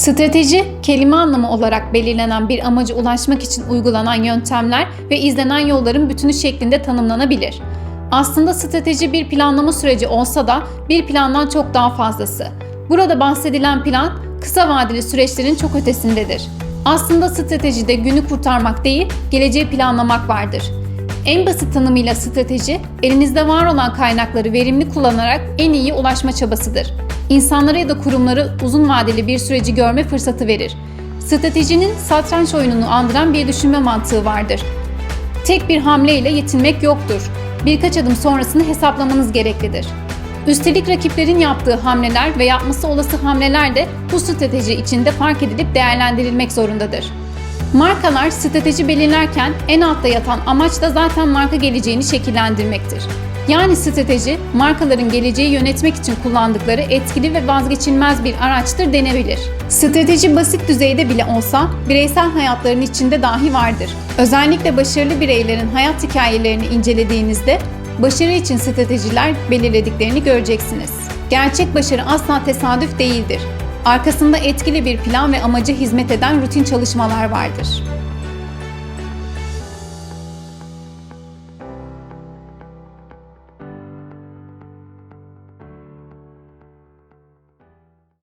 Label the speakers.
Speaker 1: Strateji, kelime anlamı olarak belirlenen bir amaca ulaşmak için uygulanan yöntemler ve izlenen yolların bütünü şeklinde tanımlanabilir. Aslında strateji bir planlama süreci olsa da bir plandan çok daha fazlası. Burada bahsedilen plan kısa vadeli süreçlerin çok ötesindedir. Aslında stratejide günü kurtarmak değil, geleceği planlamak vardır. En basit tanımıyla strateji, elinizde var olan kaynakları verimli kullanarak en iyi ulaşma çabasıdır. İnsanlara ya da kurumları uzun vadeli bir süreci görme fırsatı verir. Stratejinin satranç oyununu andıran bir düşünme mantığı vardır. Tek bir hamleyle yetinmek yoktur. Birkaç adım sonrasını hesaplamanız gereklidir. Üstelik rakiplerin yaptığı hamleler ve yapması olası hamleler de bu strateji içinde fark edilip değerlendirilmek zorundadır. Markalar strateji belirlerken en altta yatan amaç da zaten marka geleceğini şekillendirmektir. Yani strateji, markaların geleceği yönetmek için kullandıkları etkili ve vazgeçilmez bir araçtır denebilir. Strateji basit düzeyde bile olsa bireysel hayatların içinde dahi vardır. Özellikle başarılı bireylerin hayat hikayelerini incelediğinizde başarı için stratejiler belirlediklerini göreceksiniz. Gerçek başarı asla tesadüf değildir. Arkasında etkili bir plan ve amaca hizmet eden rutin çalışmalar vardır.